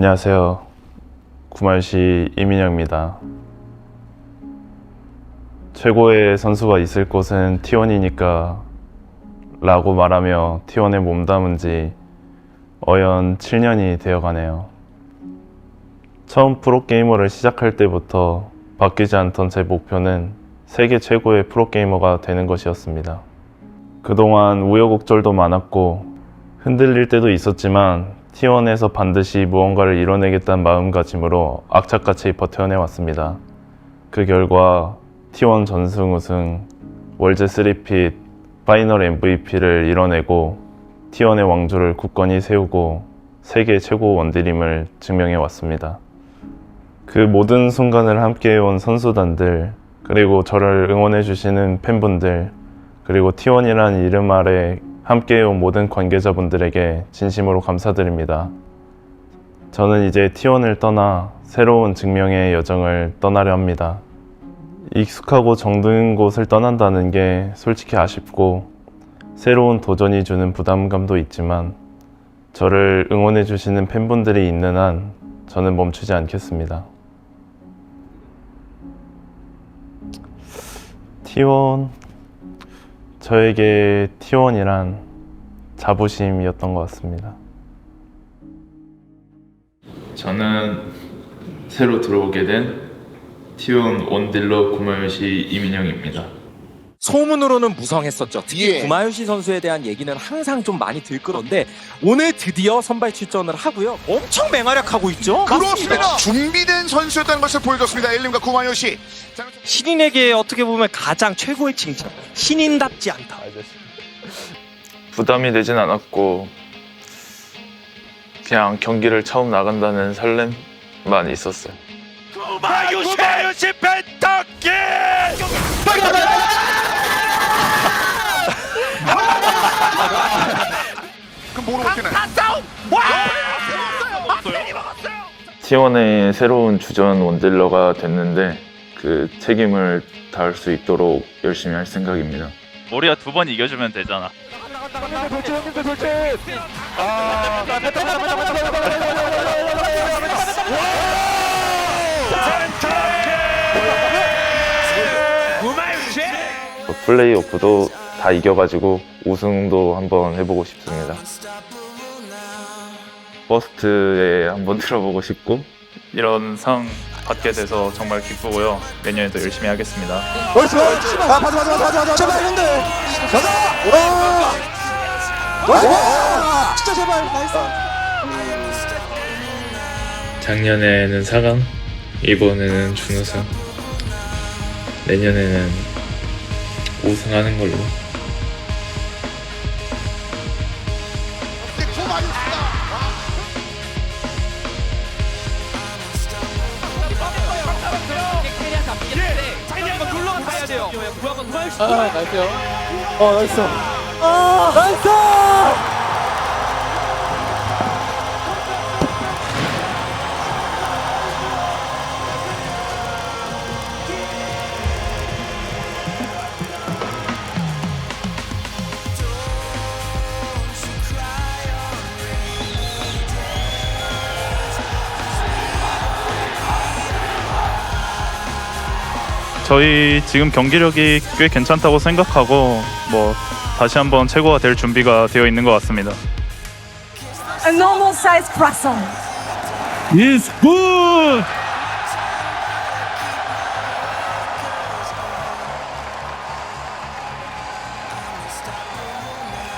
안녕하세요. 구말시 이민영입니다. 최고의 선수가 있을 곳은 T1이니까 라고 말하며 T1에 몸담은 지 어연 7년이 되어가네요. 처음 프로게이머를 시작할 때부터 바뀌지 않던 제 목표는 세계 최고의 프로게이머가 되는 것이었습니다. 그동안 우여곡절도 많았고 흔들릴 때도 있었지만 T1에서 반드시 무언가를 이뤄내겠다는 마음가짐으로 악착같이 버텨내 왔습니다. 그 결과 T1 전승 우승, 월드 3핏, 파이널 MVP를 이뤄내고 T1의 왕조를 굳건히 세우고 세계 최고 원딜임을 증명해 왔습니다. 그 모든 순간을 함께해온 선수단들, 그리고 저를 응원해주시는 팬분들, 그리고 T1이라는 이름 아래 함께해온 모든 관계자분들에게 진심으로 감사드립니다. 저는 이제 T1을 떠나 새로운 증명의 여정을 떠나려 합니다. 익숙하고 정든 곳을 떠난다는 게 솔직히 아쉽고 새로운 도전이 주는 부담감도 있지만 저를 응원해 주시는 팬분들이 있는 한 저는 멈추지 않겠습니다. T1 저에게 T1이란 자부심이었던 것 같습니다. 저는 새로 들어오게 된 T1 원딜러 구마요시 이민영입니다. 소문으로는 무성했었죠. 특히 예. 구마요시 선수에 대한 얘기는 항상 좀 많이 들끓었는데 오늘 드디어 선발 출전을 하고요. 엄청 맹활약하고 있죠. 그렇습니다. 준비된 선수였다는 것을 보여줬습니다. 엘림과 구마요시. 자, 신인에게 어떻게 보면 가장 최고의 칭찬. 신인답지 않다. 부담이 되진 않았고 그냥 경기를 처음 나간다는 설렘만 있었어요. 뭐로 먹히나요? T1의 새로운 주전 원딜러가 됐는데 그 책임을 다할 수 있도록 열심히 할 생각입니다. 우리가 두 번 이겨주면 되잖아. 뭐 플레이오프도 다 이겨가지고 우승도 한번 해보고 싶습니다. 퍼스트에 한번 들어보고 싶고 이런 상 받게 돼서 정말 기쁘고요. 내년에도 열심히 하겠습니다. 제발 형 들. 진짜 제발 나이스. 작년에는 4강, 이번에는 준우승, 내년에는 우승하는 걸로. 저희 지금 경기력이 꽤 괜찮다고 생각하고 뭐 다시 한번 최고가 될 준비가 되어 있는 것 같습니다. a normal sized croissant. Is good.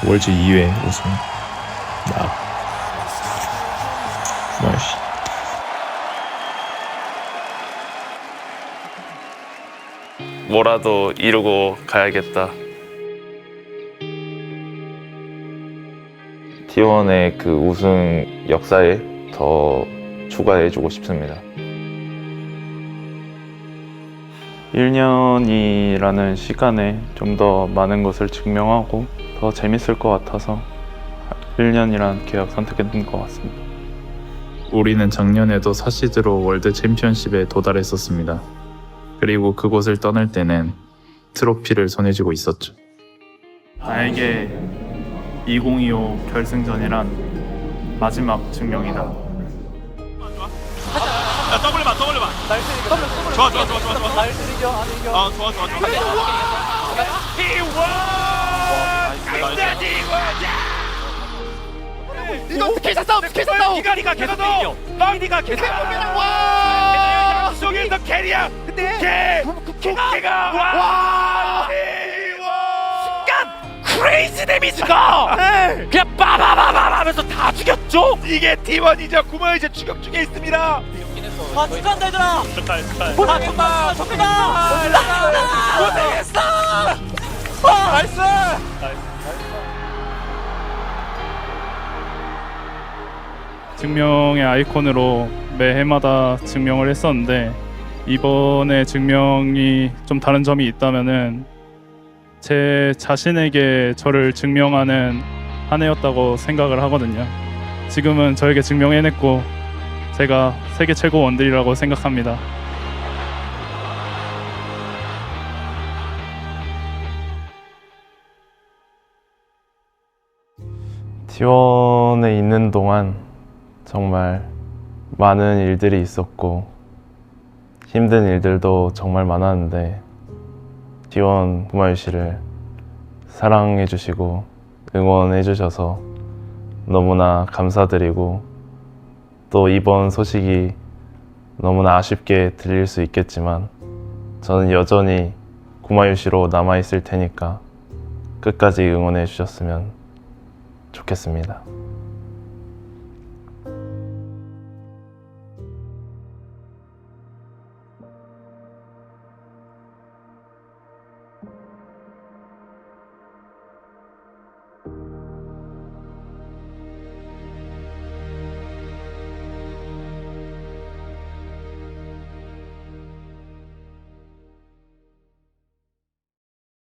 월즈 2회 우승. 나. 맛이. 뭐라도 이루고 가야겠다. T1의 그 우승 역사에 더 추가해주고 싶습니다. 1년이라는 시간에 좀 더 많은 것을 증명하고 더 재밌을 것 같아서 1년이라는 계약 선택했던 것 같습니다. 우리는 작년에도 사시드로 월드 챔피언십에 도달했었습니다. 그리고 그곳을 떠날 때는 트로피를 손에 쥐고 있었죠. 나에게 2025 결승전이란 마지막 증명이다. 더블만 더블만 좋아 좋아 좋아 좋아 좋아. 날 이겨 안 이겨. 아 좋아 좋아 좋아. 이거 스케이트 싸움 스케이트 싸움 기가리가 계속 이겨 막니가 계속 와! 속에서 캐리야 근데 개 개가 와! 순간 크레이지 데미지가 그냥 빠바바바바 하면서 다 죽였죠? 이게 T1이죠 구멍 이제 추격 중에 있습니다. 아 축하한다 얘들아 축하해 축하해 아 정말 좋다! 고생했어! 와 나이스! 증명의 아이콘으로 매 해마다 증명을 했었는데 이번에 증명이 좀 다른 점이 있다면은 제 자신에게 저를 증명하는 한 해였다고 생각을 하거든요. 지금은 저에게 증명해냈고 제가 세계 최고 원딜이라고 생각합니다. T1에 있는 동안 정말 많은 일들이 있었고 힘든 일들도 정말 많았는데 T1 구마유 씨를 사랑해 주시고 응원해 주셔서 너무나 감사드리고 또 이번 소식이 너무나 아쉽게 들릴 수 있겠지만 저는 여전히 구마유 씨로 남아 있을 테니까 끝까지 응원해 주셨으면 좋겠습니다.